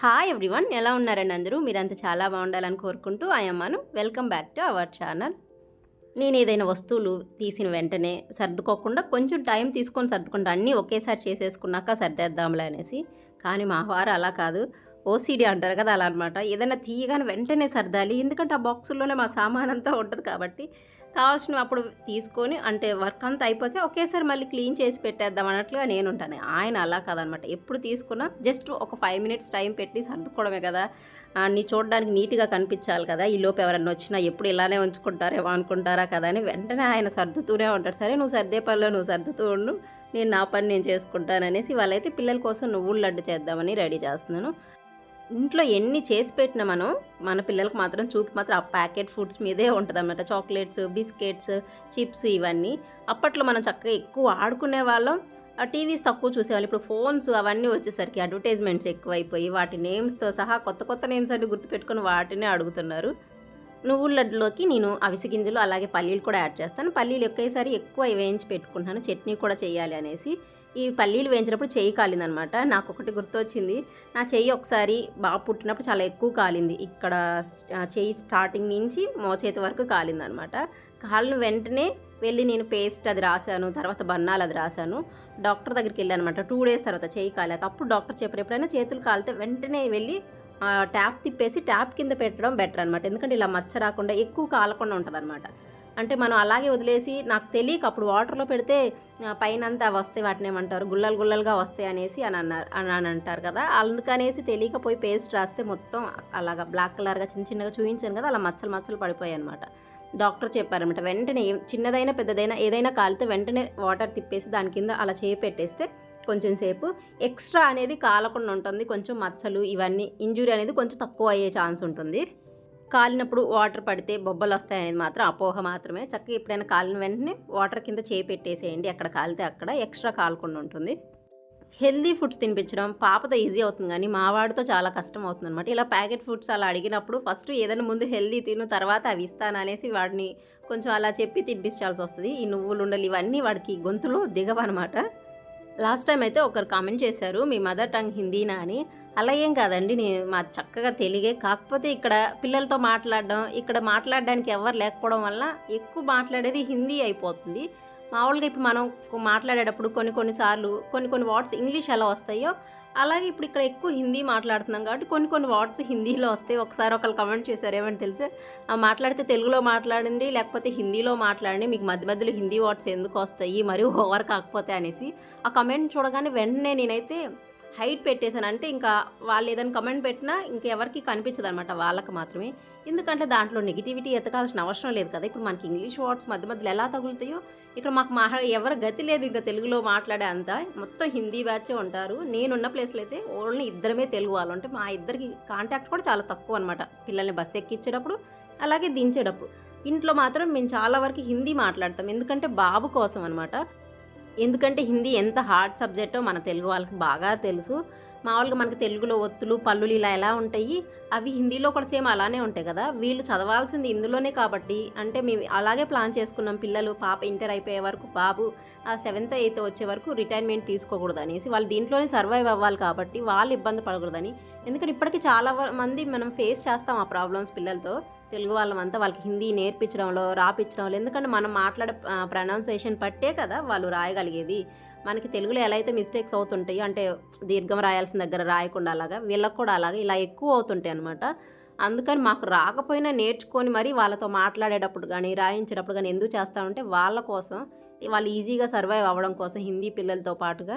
Hi everyone ఎలా ఉన్నారండి అందరూ? మీరంతా చాలా బాగుండాలని కోరుకుంటూ అయ్యమ్మను welcome back to our channel నేను ఏదైనా వస్తువులు తీసిన వెంటనే సర్దుకోకుండా కొంచెం టైం తీసుకొని సర్దుకుంటా. అన్నీ ఒకేసారి చేసేసుకున్నాక సర్దేద్దాంలే అనేసి. కానీ మా వారు అలా కాదు. ఓసీడీ అంటారు కదా అలా అనమాట ఏదైనా తీయగానే వెంటనే సర్దాలి. ఎందుకంటే ఆ బాక్సుల్లోనే మా సామాన్ అంతా ఉంటుంది కాబట్టి కావాల్సినవి అప్పుడు తీసుకొని అంటే వర్క్ అంతా అయిపోతే ఒకేసారి మళ్ళీ క్లీన్ చేసి పెట్టేద్దాం అన్నట్లుగా నేను ఉంటాను. ఆయన అలా కాదనమాట. ఎప్పుడు తీసుకున్నా జస్ట్ ఒక ఫైవ్ మినిట్స్ టైం పెట్టి సర్దుకోవడమే కదా. నీ చూడడానికి నీట్గా కనిపించాలి కదా. ఈ లోపు ఎవరన్నా వచ్చినా ఎప్పుడు ఇలానే ఉంచుకుంటారేమో అనుకుంటారా కదా అని వెంటనే ఆయన సర్దుతూనే ఉంటాడు. సరే నువ్వు సర్దే పనిలో నువ్వు సర్దుతూ ఉండు. నేను నా పని నేను చేసుకుంటాననేసి వాళ్ళైతే పిల్లల కోసం నువ్వులు లడ్డు చేద్దామని రెడీ చేస్తున్నాను. ఇంట్లో ఎన్ని చేసి పెట్టినా మనం మన పిల్లలకు మాత్రం చూపు మాత్రం ఆ ప్యాకెట్ ఫుడ్స్ మీదే ఉంటుందన్నమాట. చాక్లెట్స్ బిస్కెట్స్ చిప్స్ ఇవన్నీ. అప్పట్లో మనం చక్కగా ఎక్కువ ఆడుకునే వాళ్ళం. ఆ టీవీస్ తక్కువ చూసేవాళ్ళు. ఇప్పుడు ఫోన్స్ అవన్నీ వచ్చేసరికి అడ్వర్టైజ్మెంట్స్ ఎక్కువైపోయి వాటి నేమ్స్తో సహా కొత్త కొత్త నేమ్స్ అన్ని గుర్తుపెట్టుకొని వాటినే అడుగుతున్నారు. నువ్వుల లడ్డులోకి నేను అవిసి గింజలు అలాగే పల్లీలు కూడా యాడ్ చేస్తాను. పల్లీలు ఒకేసారి ఎక్కువ వేయించి పెట్టుకుంటున్నాను. చట్నీ కూడా చేయాలి అనేసి. ఈ పల్లీలు వేయించినప్పుడు చెయ్యి కాలిందనమాట. నాకు ఒకటి గుర్తొచ్చింది. నా చెయ్యి ఒకసారి బాగా పుట్టినప్పుడు చాలా ఎక్కువ కాలింది. ఇక్కడ చెయ్యి స్టార్టింగ్ నుంచి మోచేతి వరకు కాలిందనమాట. కాలిన వెంటనే వెళ్ళి నేను పేస్ట్ అది రాశాను తర్వాత బన్నాలు అది రాశాను. డాక్టర్ దగ్గరికి వెళ్ళాను అనమాట టూ డేస్ తర్వాత చెయ్యి కాలేక. అప్పుడు డాక్టర్ చెప్పారు ఎప్పుడైనా చేతులు కాలితే వెంటనే వెళ్ళి ట్యాప్ తిప్పేసి ట్యాప్ కింద పెట్టడం బెటర్ అనమాట. ఎందుకంటే ఇలా మచ్చ రాకుండా ఎక్కువ కాలకుండా ఉంటుంది అనమాట అంటే మనం అలాగే వదిలేసి నాకు తెలియక అప్పుడు వాటర్లో పెడితే పైన అంతా వస్తాయి వాటిని ఏమంటారు గుల్లలు గుల్లలుగా వస్తాయి అనేసి అని అన్నారు అని అంటారు కదా. అందుకనేసి తెలియకపోయి పేస్ట్ రాస్తే మొత్తం అలాగా బ్లాక్ కలర్గా చిన్న చిన్నగా చూపించాను కదా అలా మచ్చలు మచ్చలు పడిపోయాయి అనమాట డాక్టర్ చెప్పారనమాట వెంటనే చిన్నదైనా పెద్దదైనా ఏదైనా కాలితే వెంటనే వాటర్ తిప్పేసి దాని కింద అలా చేయి పెట్టేస్తే కొంచెం సేపు ఎక్స్ట్రా అనేది కాలకుండా ఉంటుంది కొంచెం మచ్చలు ఇవన్నీ ఇంజురీ అనేది కొంచెం తక్కువ అయ్యే ఛాన్స్ ఉంటుంది. కాలినప్పుడు వాటర్ పడితే బొబ్బలు వస్తాయనేది మాత్రం అపోహ మాత్రమే. చక్కగా ఎప్పుడైనా కాలిన వెంటనే వాటర్ కింద చేయి పెట్టేసేయండి. ఎక్కడ కాలితే అక్కడ ఎక్స్ట్రా కాలకుండా ఉంటుంది. హెల్దీ ఫుడ్స్ తినిపించడం పాపతో ఈజీ అవుతుంది కానీ మావాడితో చాలా కష్టం అవుతుంది అనమాట ఇలా ప్యాకెట్ ఫుడ్స్ అలా అడిగినప్పుడు ఫస్ట్ ఏదైనా ముందు హెల్దీ తిను తర్వాత అవి ఇస్తాను అనేసి వాడిని కొంచెం అలా చెప్పి తినిపించాల్సి వస్తుంది. ఈ నువ్వులు ఉండలు ఇవన్నీ వాడికి గొంతులో దిగవన్నమాట. లాస్ట్ టైం అయితే ఒకరు కామెంట్ చేశారు మీ మదర్ టంగ్ హిందీనా? అని. అలా ఏం కాదండి. నేను మా చక్కగా తెలిగే. కాకపోతే ఇక్కడ పిల్లలతో మాట్లాడడం ఇక్కడ మాట్లాడడానికి ఎవరు లేకపోవడం వల్ల ఎక్కువ మాట్లాడేది హిందీ అయిపోతుంది. మామూలుగా ఇప్పుడు మనం మాట్లాడేటప్పుడు కొన్ని కొన్నిసార్లు కొన్ని కొన్ని వర్డ్స్ ఇంగ్లీష్ ఎలా వస్తాయో అలాగే ఇప్పుడు ఇక్కడ ఎక్కువ హిందీ మాట్లాడుతున్నాం కాబట్టి కొన్ని కొన్ని వర్డ్స్ హిందీలో వస్తాయి. ఒకసారి ఒకరు కమెంట్ చేశారు ఏమని తెలిసే? మాట్లాడితే తెలుగులో మాట్లాడండి లేకపోతే హిందీలో మాట్లాడండి మీకు మధ్య మధ్యలో హిందీ వర్డ్స్ ఎందుకు వస్తాయి మరియు ఓవర్ కాకపోతే అనేసి. ఆ కమెంట్ చూడగానే వెంటనే నేనైతే హైట్ పెట్టేశాను. అంటే ఇంకా వాళ్ళు ఏదైనా కమెంట్ పెట్టినా ఇంకెవరికి కనిపించదు అనమాట వాళ్ళకి మాత్రమే. ఎందుకంటే దాంట్లో నెగిటివిటీ ఎతకాల్సిన అవసరం లేదు కదా. ఇప్పుడు మనకి ఇంగ్లీష్ వర్డ్స్ మధ్య మధ్యలో ఎలా తగులుతాయో ఇక్కడ మాకు మా ఎవరు గతి లేదు ఇంకా తెలుగులో మాట్లాడే అంత. మొత్తం హిందీ బ్యాచే ఉంటారు. నేనున్న ప్లేస్లో అయితే ఓన్లీ ఇద్దరమే తెలుగు వాళ్ళు. అంటే మా ఇద్దరికి కాంటాక్ట్ కూడా చాలా తక్కువ అనమాట పిల్లల్ని బస్సు ఎక్కించేటప్పుడు అలాగే దించేటప్పుడు. ఇంట్లో మాత్రం మేము చాలా వరకు హిందీ మాట్లాడతాం. ఎందుకంటే బాబు కోసం అనమాట ఎందుకంటే హిందీ ఎంత హార్డ్ సబ్జెక్టో మన తెలుగు వాళ్ళకి బాగా తెలుసు. మామూలుగా మనకి తెలుగులో ఒత్తులు పల్లులు ఇలా ఎలా ఉంటాయి అవి హిందీలో కూడా సేమ్ అలానే ఉంటాయి కదా. వీళ్ళు చదవాల్సింది ఇందులోనే కాబట్టి అంటే మేము అలాగే ప్లాన్ చేసుకున్నాం. పిల్లలు పాప ఇంటర్ అయిపోయే వరకు బాబు ఆ సెవెంత్ ఎయిత్ వచ్చే వరకు రిటైర్మెంట్ తీసుకోకూడదు అనేసి వాళ్ళు దీంట్లోనే సర్వైవ్ అవ్వాలి కాబట్టి వాళ్ళు ఇబ్బంది పడకూడదని. ఎందుకంటే ఇప్పటికీ చాలా మంది మనం ఫేస్ చేస్తాం ఆ ప్రాబ్లమ్స్ పిల్లలతో. తెలుగు వాళ్ళమంతా వాళ్ళకి హిందీ నేర్పించడంలో రాపించడంలో ఎందుకంటే మనం మాట్లాడే ప్రొనౌన్సేషన్ పట్టే కదా వాళ్ళు రాయగలిగేది. మనకి తెలుగులో ఎలా అయితే మిస్టేక్స్ అవుతుంటాయో అంటే దీర్ఘం రాయాల్సిన దగ్గర రాయకుండా అలాగా వీళ్ళకి కూడా అలాగా ఇలా ఎక్కువ అవుతుంటాయి అనమాట అందుకని మాకు రాకపోయినా నేర్చుకొని మరి వాళ్ళతో మాట్లాడేటప్పుడు కానీ రాయించేటప్పుడు కానీ ఎందుకు చేస్తామంటే వాళ్ళ కోసం వాళ్ళు ఈజీగా సర్వైవ్ అవ్వడం కోసం హిందీ పిల్లలతో పాటుగా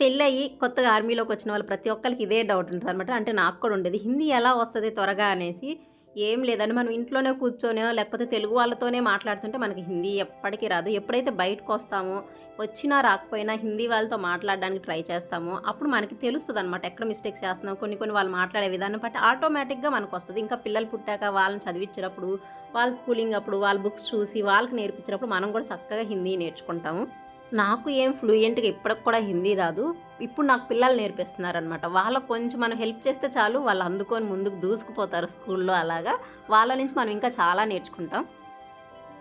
పెళ్ళయి కొత్తగా ఆర్మీలోకి వచ్చిన వాళ్ళు ప్రతి ఒక్కరికి ఇదే డౌట్ ఉంటుంది అనమాట అంటే నాకు కూడా ఉండేది హిందీ ఎలా వస్తుంది త్వరగా? అనేసి ఏం లేదని మనం ఇంట్లోనే కూర్చొనో లేకపోతే తెలుగు వాళ్ళతోనే మాట్లాడుతుంటే మనకి హిందీ ఎప్పటికీ రాదు. ఎప్పుడైతే బయటకు వస్తామో వచ్చినా రాకపోయినా హిందీ వాళ్ళతో మాట్లాడడానికి ట్రై చేస్తామో అప్పుడు మనకి తెలుస్తుంది అనమాట ఎక్కడ మిస్టేక్స్ చేస్తున్నాం కొన్ని కొన్ని వాళ్ళు మాట్లాడే విధానం బట్టి ఆటోమేటిక్గా మనకు వస్తుంది. ఇంకా పిల్లలు పుట్టాక వాళ్ళని చదివించినప్పుడు వాళ్ళ స్కూలింగ్ అప్పుడు వాళ్ళ బుక్స్ చూసి వాళ్ళకి నేర్పించినప్పుడు మనం కూడా చక్కగా హిందీ నేర్చుకుంటాము. నాకు ఏం ఫ్లూయెంట్గా ఇప్పటికి కూడా హిందీ రాదు. ఇప్పుడు నాకు పిల్లలు నేర్పిస్తున్నారనమాట వాళ్ళకు కొంచెం మనం హెల్ప్ చేస్తే చాలు వాళ్ళు అందుకొని ముందుకు దూసుకుపోతారు స్కూల్లో అలాగా. వాళ్ళ నుంచి మనం ఇంకా చాలా నేర్చుకుంటాం.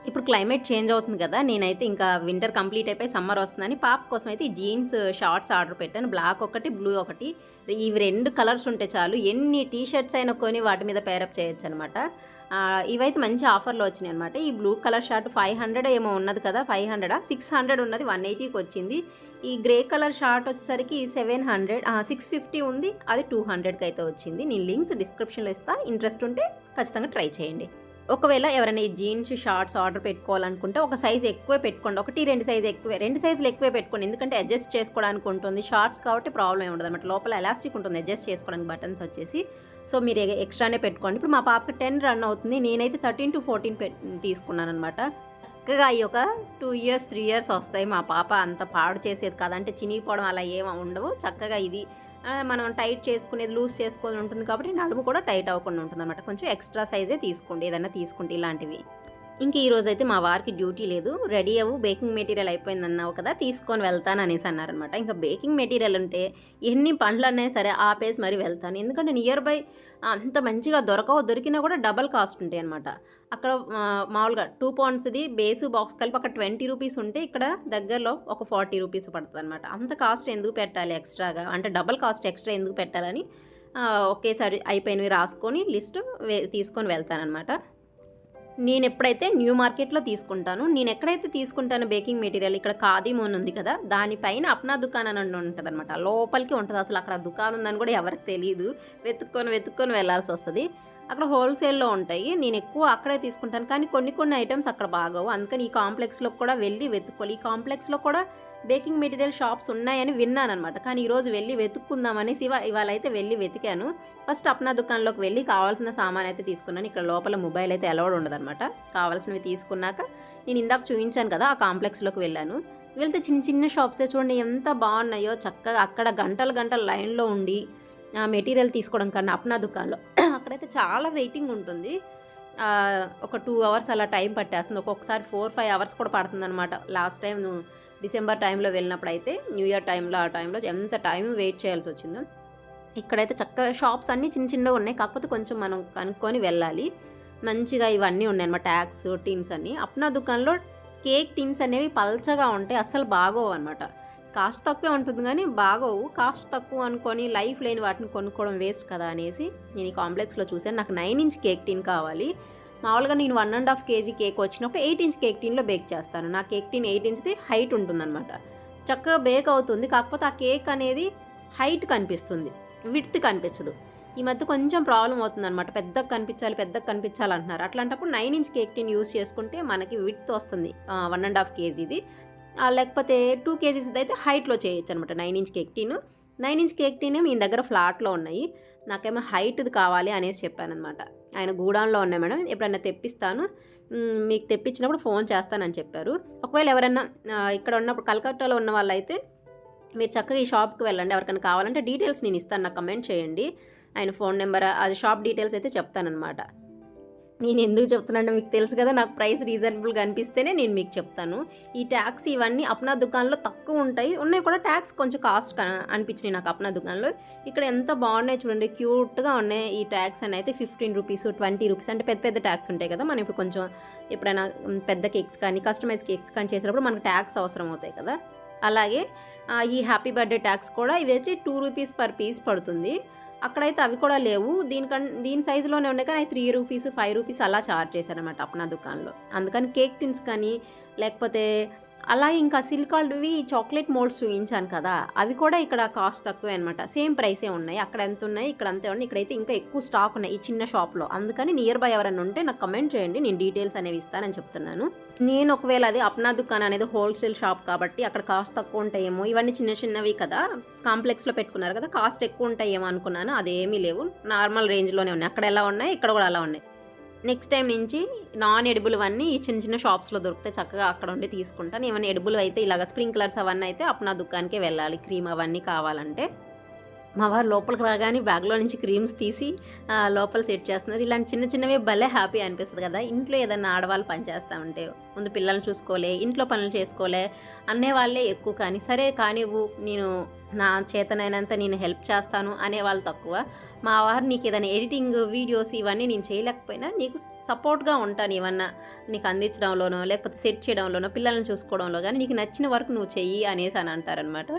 ఇప్పుడు క్లైమేట్ చేంజ్ అవుతుంది కదా నేనైతే ఇంకా వింటర్ కంప్లీట్ అయిపోయి సమ్మర్ వస్తుందని పాప కోసం అయితే ఈ జీన్స్ షార్ట్స్ ఆర్డర్ పెట్టాను. బ్లాక్ ఒకటి బ్లూ ఒకటి. ఇవి రెండు కలర్స్ ఉంటే చాలు ఎన్ని టీ షర్ట్స్ అయినా కొని వాటి మీద పేరప్ చేయొచ్చు అనమాట ఇవైతే మంచి ఆఫర్లో వచ్చినాయి అనమాట ఈ blue colour short five hundred ఏమో ఉన్నది కదా ఫైవ్ హండ్రెడా? సిక్స్ హండ్రెడ్ ఉన్నది వన్ ఎయిటీకి వచ్చింది. ఈ గ్రే కలర్ షార్ట్ వచ్చేసరికి సెవెన్ హండ్రెడ్ సిక్స్ ఫిఫ్టీ ఉంది అది టూ హండ్రెడ్కి అయితే వచ్చింది. నేను లింక్స్ డిస్క్రిప్షన్లో ఇస్తా ఇంట్రెస్ట్ ఉంటే ఖచ్చితంగా ట్రై చేయండి. ఒకవేళ ఎవరైనా ఈ జీన్స్ షార్ట్స్ ఆర్డర్ పెట్టుకోవాలనుకుంటే ఒక సైజ్ ఎక్కువే పెట్టుకోండి. ఒకటి రెండు సైజ్ ఎక్కువే రెండు సైజులు ఎక్కువే పెట్టుకోండి. ఎందుకంటే అడ్జస్ట్ చేసుకోవడానికి ఉంటుంది. షార్ట్స్ కాబట్టి ప్రాబ్లం ఉండదు అనమాట లోపల ఎలాస్టిక్ ఉంటుంది అడ్జస్ట్ చేసుకోవడానికి బటన్స్ వచ్చేసి. సో మీరు ఎక్స్ట్రానే పెట్టుకోండి. ఇప్పుడు మా పాపకి టెన్ రన్ అవుతుంది. నేనైతే థర్టీన్ టు ఫోర్టీన్ పెట్ తీసుకున్నాను అనమాట చక్కగా ఈ ఒక టూ ఇయర్స్ త్రీ ఇయర్స్ వస్తాయి. మా పాప అంత పాడు చేసేది కాదంటే అంటే చినిగిపోవడం అలా ఏమి ఉండవు. చక్కగా ఇది మనం టైట్ చేసుకునేది లూజ్ చేసుకొని ఉంటుంది కాబట్టి నడుము కూడా టైట్ అవ్వకుండా ఉంటుంది అనమాట కొంచెం ఎక్స్ట్రా సైజే తీసుకోండి. ఏదైనా తీసుకుంటే ఇలాంటివి. ఇంక ఈరోజు అయితే మా వారికి డ్యూటీ లేదు. రెడీ అవ్వు బేకింగ్ మెటీరియల్ అయిపోయింది అన్నావు కదా తీసుకొని వెళ్తాను అనేసి అన్నారనమాట. ఇంకా బేకింగ్ మెటీరియల్ ఉంటే ఎన్ని పండ్లు అన్నా సరే ఆపేసి మరి వెళ్తాను. ఎందుకంటే నియర్ బై అంత మంచిగా దొరకవు. దొరికినా కూడా డబల్ కాస్ట్ ఉంటాయి అనమాట అక్కడ మామూలుగా టూ పౌండ్స్ది బేసు బాక్స్ కలిపి అక్కడ ట్వంటీ రూపీస్ ఉంటే ఇక్కడ దగ్గరలో ఒక ఫార్టీ రూపీస్ పడుతుంది అనమాట అంత కాస్ట్ ఎందుకు పెట్టాలి ఎక్స్ట్రాగా? అంటే డబల్ కాస్ట్ ఎక్స్ట్రా ఎందుకు పెట్టాలని ఒకేసారి అయిపోయినవి రాసుకొని లిస్ట్ వే తీసుకొని వెళ్తానమాట నేను ఎప్పుడైతే న్యూ మార్కెట్లో తీసుకుంటాను నేను ఎక్కడైతే తీసుకుంటాను బేకింగ్ మెటీరియల్ ఇక్కడ ఖాదీమోన్ ఉంది కదా దానిపైన అప్నా దుకాణం అని ఉంటుంది అనమాట లోపలికి ఉంటుంది అసలు అక్కడ దుకాణం ఉందని కూడా ఎవరికి తెలియదు వెతుక్కొని వెతుక్కొని వెళ్ళాల్సి వస్తుంది. అక్కడ హోల్సేల్లో ఉంటాయి. నేను ఎక్కువ అక్కడే తీసుకుంటాను. కానీ కొన్ని కొన్ని ఐటమ్స్ అక్కడ బాగోవు. అందుకని ఈ కాంప్లెక్స్లో కూడా వెళ్ళి వెతుక్కోవాలి. ఈ కాంప్లెక్స్లో కూడా బేకింగ్ మెటీరియల్ షాప్స్ ఉన్నాయని విన్నాను అనమాట కానీ ఈరోజు వెళ్ళి వెతుక్కుందామనేసి శివ ఇవాళ అయితే వెళ్ళి వెతికాను. ఫస్ట్ అప్నా దుకాణంలోకి వెళ్ళి కావాల్సిన సామాన్ అయితే తీసుకున్నాను. ఇక్కడ లోపల మొబైల్ అయితే అలౌడ్ ఉండదన్నమాట. కావాల్సినవి తీసుకున్నాక నేను ఇందాక చూపించాను కదా ఆ కాంప్లెక్స్లోకి వెళ్ళాను. వెళ్తే చిన్న చిన్న షాప్సే చూడండి ఎంత బాగున్నాయో. చక్కగా అక్కడ గంటలు గంటలు లైన్లో ఉండి మెటీరియల్ తీసుకోవడం కన్నా అప్నా దుకాణంలో. అక్కడైతే చాలా వెయిటింగ్ ఉంటుంది. ఒక టూ అవర్స్ అలా టైం పట్టేస్తుంది. ఒక్కొక్కసారి ఫోర్ ఫైవ్ అవర్స్ కూడా పడుతుంది అనమాట లాస్ట్ టైం నువ్వు డిసెంబర్ టైంలో వెళ్ళినప్పుడు అయితే న్యూ ఇయర్ టైంలో ఆ టైంలో ఎంత టైం వెయిట్ చేయాల్సి వచ్చిందో ఇక్కడైతే చక్కగా షాప్స్ అన్నీ చిన్న చిన్నగా ఉన్నాయి. కాకపోతే కొంచెం మనం కనుక్కొని వెళ్ళాలి. మంచిగా ఇవన్నీ ఉన్నాయి అనమాట ట్యాక్స్ టిన్స్ అన్నీ. అప్నా దుకాణంలో కేక్ టిన్స్ అనేవి పల్చగా ఉంటాయి. అస్సలు బాగోవు అనమాట కాస్ట్ తక్కువే ఉంటుంది కానీ బాగోవు. కాస్ట్ తక్కువ అనుకొని లైఫ్ లేని వాటిని కొనుక్కోవడం వేస్ట్ కదా అనేసి నేను ఈ కాంప్లెక్స్లో చూసాను నాకు నైన్ ఇంచ్ కేక్ టిన్ కావాలి. మామూలుగా నేను one and half kg cake వచ్చినప్పుడు ఎయిట్ ఇంచ్ కేక్ టీన్లో బేక్ చేస్తాను. నా కేక్ టీన్ ఎయిట్ ఇంచ్ది హైట్ ఉంటుందన్నమాట. చక్కగా బేక్ అవుతుంది. కాకపోతే ఆ కేక్ అనేది హైట్ కనిపిస్తుంది. విడ్త్ కనిపించదు. ఈ మధ్య కొంచెం ప్రాబ్లం అవుతుంది అనమాట పెద్దగా కనిపించాలి పెద్దగా కనిపించాలి అంటున్నారు. అట్లాంటప్పుడు nine inch cake tin use చేసుకుంటే మనకి విడ్త్ వస్తుంది. వన్ అండ్ హాఫ్ కేజీది. లేకపోతే టూ కేజీస్ అయితే హైట్లో చేయొచ్చు అనమాట nine inch cake tin. Nine inch cake టీనే మీ దగ్గర ఫ్లాట్లో ఉన్నాయి. నాకేమో హైట్ది కావాలి అనేసి చెప్పానమాట ఆయన గూడాన్లో ఉన్నాయి మేడం ఎప్పుడైనా తెప్పిస్తాను. మీకు తెప్పించినప్పుడు ఫోన్ చేస్తానని చెప్పారు. ఒకవేళ ఎవరైనా ఇక్కడ ఉన్నప్పుడు కలకత్తాలో ఉన్న వాళ్ళైతే మీరు చక్కగా ఈ షాప్కి వెళ్ళండి. ఎవరికైనా కావాలంటే డీటెయిల్స్ నేను ఇస్తాను. నాకు కమెంట్ చేయండి. ఆయన ఫోన్ నెంబర్ అది షాప్ డీటెయిల్స్ అయితే చెప్తానమాట నేను ఎందుకు చెప్తున్నానో మీకు తెలుసు కదా నాకు ప్రైస్ రీజనబుల్గా అనిపిస్తేనే నేను మీకు చెప్తాను. ఈ ట్యాక్స్ ఇవన్నీ అప్నా దుకాణంలో తక్కువ ఉంటాయి. ఉన్నాయి కూడా ట్యాక్స్ కొంచెం కాస్ట్ అనిపించినాయి నాకు అప్నా దుకాణంలో. ఇక్కడ ఎంత బాగున్నాయి చూడండి క్యూట్గా ఉన్నాయి ఈ ట్యాక్స్ అని అయితే ఫిఫ్టీన్ రూపీస్ ట్వంటీ రూపీస్ అంటే పెద్ద పెద్ద ట్యాక్స్ ఉంటాయి కదా మనం ఇప్పుడు కొంచెం ఎప్పుడైనా పెద్ద కేక్స్ కానీ కస్టమైజ్ కేక్స్ కానీ చేసినప్పుడు మనకు ట్యాక్స్ అవసరం అవుతాయి కదా. అలాగే ఈ హ్యాపీ బర్త్డే ట్యాక్స్ కూడా ఇదైతే టూ రూపీస్ పర్ పీస్ పడుతుంది. అక్కడైతే అవి కూడా లేవు. దీనికన్ దీని సైజులోనే ఉన్నాయి కానీ త్రీ రూపీస్ ఫైవ్ రూపీస్ అలా చార్జ్ చేశారనమాట అప్నా దుకాణంలో. అందుకని కేక్ టిన్స్ కానీ లేకపోతే అలాగే ఇంకా సిల్కాల్డ్వి చాక్లెట్ మోల్డ్స్ చూపించాను కదా అవి కూడా ఇక్కడ కాస్ట్ తక్కువే అనమాట సేమ్ ప్రైసే ఉన్నాయి. అక్కడ ఎంత ఉన్నాయి ఇక్కడ అంతే ఉన్నాయి. ఇక్కడైతే ఇంకా ఎక్కువ స్టాక్ ఉన్నాయి ఈ చిన్న షాప్లో. అందుకని నియర్ బై ఎవరైనా ఉంటే నాకు కమెంట్ చేయండి. నేను డీటెయిల్స్ అనేవి ఇస్తానని చెప్తున్నాను. నేను ఒకవేళ అది అప్నా దుకాణం అనేది హోల్సేల్ షాప్ కాబట్టి అక్కడ కాస్ట్ తక్కువ ఉంటాయేమో ఇవన్నీ చిన్న చిన్నవి కదా కాంప్లెక్స్లో పెట్టుకున్నారు కదా కాస్ట్ ఎక్కువ ఉంటాయేమో అనుకున్నాను. అదేమీ లేవు. నార్మల్ రేంజ్లోనే ఉన్నాయి. అక్కడ ఎలా ఉన్నాయి ఇక్కడ కూడా అలా ఉన్నాయి. నెక్స్ట్ టైం నుంచి నాన్ ఎడిబుల్ అన్నీ ఈ చిన్న చిన్న షాప్స్లో దొరికితే చక్కగా అక్కడ ఉండి తీసుకుంటాను. ఏమైనా ఎడిబుల్ అయితే ఇలాగ స్ప్రింక్లర్స్ అవన్నీ అయితే అప్నా దుకాణానికే వెళ్ళాలి. క్రీమ్ అవన్నీ కావాలంటే. మా వారు లోపలికి రాగానే బ్యాగ్లో నుంచి క్రీమ్స్ తీసి లోపల సెట్ చేస్తున్నారు. ఇలాంటి చిన్న చిన్నవి భలే హ్యాపీ అనిపిస్తుంది కదా. ఇంట్లో ఏదైనా ఆడవాళ్ళు పనిచేస్తూ ఉంటే ముందు పిల్లల్ని చూసుకోలే ఇంట్లో పనులు చేసుకోలే అనే వాళ్ళే ఎక్కువ కానీ సరే కానివ్వు నేను నా చేతనైనంత నేను హెల్ప్ చేస్తాను అనే వాళ్ళు తక్కువ. మా వారు నీకు ఏదైనా ఎడిటింగ్ వీడియోస్ ఇవన్నీ నేను చేయలేకపోయినా నీకు సపోర్ట్గా ఉంటాను ఏమన్నా నీకు అందించడంలోనో లేకపోతే సెట్ చేయడంలోనో పిల్లల్ని చూసుకోవడంలో కానీ నీకు నచ్చిన వర్క్ నువ్వు చెయ్యి అనేసి అని అంటారనమాట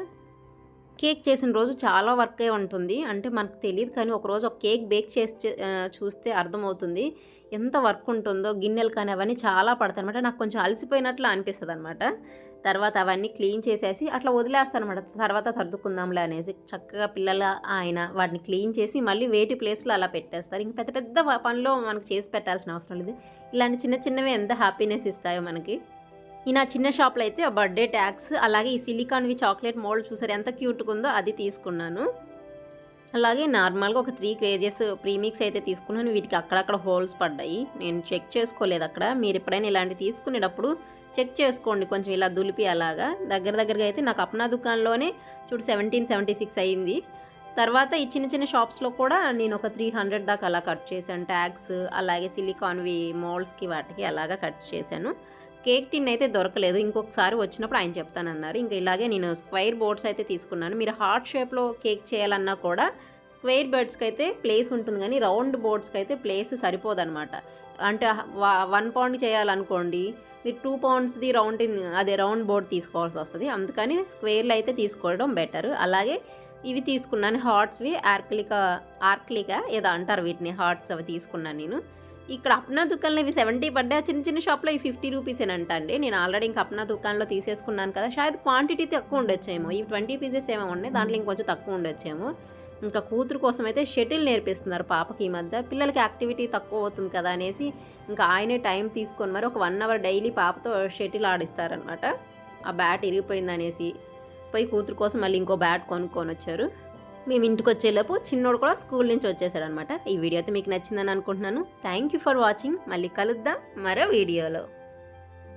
కేక్ చేసిన రోజు చాలా వర్కే ఉంటుంది. అంటే మనకు తెలియదు కానీ ఒకరోజు ఒక కేక్ బేక్ చేసి చే- చూస్తే అర్థమవుతుంది. ఎంత వర్క్ ఉంటుందో గిన్నెలు కానీ అవన్నీ చాలా పడతాయి అనమాట నాకు కొంచెం అలసిపోయినట్లు అనిపిస్తుంది అనమాట తర్వాత అవన్నీ క్లీన్ చేసేసి అట్లా వదిలేస్తాను అనమాట తర్వాత సర్దుకుందాంలే అనేసి చక్కగా పిల్లల ఆయన వాటిని క్లీన్ చేసి మళ్ళీ వేటి ప్లేస్లో అలా పెట్టేస్తారు. ఇంక పెద్ద పెద్ద పనిలో పనులు మనకు చేసి పెట్టాల్సిన అవసరం లేదు. ఇలాంటి చిన్న చిన్నవి ఎంత హ్యాపీనెస్ ఇస్తాయో మనకి. ఈ నా చిన్న షాప్లో అయితే బర్త్డే ట్యాక్స్ అలాగే ఈ సిలికాన్వి చాక్లెట్ మోల్డ్ చూసారు ఎంత క్యూట్గా ఉందో అది తీసుకున్నాను. అలాగే నార్మల్గా ఒక త్రీ క్రేజెస్ ప్రీమిక్స్ అయితే తీసుకున్నాను వీటికి అక్కడక్కడ హోల్స్ పడ్డాయి. నేను చెక్ చేసుకోలేదు అక్కడ. మీరు ఎప్పుడైనా ఇలాంటి తీసుకునేటప్పుడు చెక్ చేసుకోండి కొంచెం ఇలా దులిపి అలాగా. దగ్గర దగ్గరగా అయితే నాకు అప్నా దుకాణంలోనే చూడు సెవెంటీన్ సెవెంటీ సిక్స్ అయింది. తర్వాత ఈ చిన్న చిన్న షాప్స్లో కూడా నేను ఒక త్రీ హండ్రెడ్ దాకా అలా కట్ చేశాను ట్యాగ్స్ అలాగే సిలికాన్వి మోల్స్కి వాటికి అలాగా కట్ చేశాను. కేక్ టిన్ అయితే దొరకలేదు. ఇంకొకసారి వచ్చినప్పుడు ఆయన చెప్తానన్నారు. ఇంకా ఇలాగే నేను స్క్వైర్ బోర్డ్స్ అయితే తీసుకున్నాను. మీరు హార్ట్ షేప్లో కేక్ చేయాలన్నా కూడా స్క్వేర్ బర్డ్స్కి అయితే ప్లేస్ ఉంటుంది కానీ రౌండ్ బోర్డ్స్కి అయితే ప్లేస్ సరిపోదన్నమాట అంటే వన్ పౌండ్ చేయాలనుకోండి మీరు టూ పౌండ్స్ది రౌండ్ అదే రౌండ్ బోర్డ్ తీసుకోవాల్సి వస్తుంది. అందుకని స్క్వేర్లు అయితే తీసుకోవడం బెటర్. అలాగే ఇవి తీసుకున్నాను. హార్ట్స్వి ఆర్క్లికా ఆర్క్లికా ఏదో అంటారు వీటిని. హార్ట్స్ అవి తీసుకున్నాను నేను. ఇక్కడ అప్నా దుకాణంలో ఇవి సెవెంటీ పడ్డా చిన్న చిన్న షాప్లో ఇవి ఫిఫ్టీ రూపీసేనంట అండి నేను ఆల్రెడీ ఇంకా అప్నా దుకాణంలో తీసేసుకున్నాను కదా. షాయద్ క్వాంటిటీ తక్కువ ఉండొచ్చేమో. ఈ ట్వంటీ పీసెస్ ఏమో ఉన్నాయి. దాంట్లో ఇంకొంచెం తక్కువ ఉండొచ్చేమో. ఇంకా కూతురు కోసం అయితే షటిల్ నేర్పిస్తున్నారు పాపకి ఈ మధ్య. పిల్లలకి యాక్టివిటీ తక్కువ అవుతుంది కదా అనేసి ఇంకా ఆయనే టైం తీసుకొని మరి ఒక వన్ అవర్ డైలీ పాపతో షటిల్ ఆడిస్తారనమాట ఆ బ్యాట్ ఇరిగిపోయింది అనేసి. పోయి కూతురు కోసం మళ్ళీ ఇంకో బ్యాట్ కొనుక్కొని వచ్చారు. మేము ఇంటికి వచ్చేలోపు చిన్నోడు కూడా స్కూల్ నుంచి వచ్చేసాడు అనమాట ఈ వీడియో అయితే మీకు నచ్చిందని అనుకుంటున్నాను. థ్యాంక్ యూ ఫర్ వాచింగ్ మళ్ళీ కలుద్దాం మరో వీడియోలో.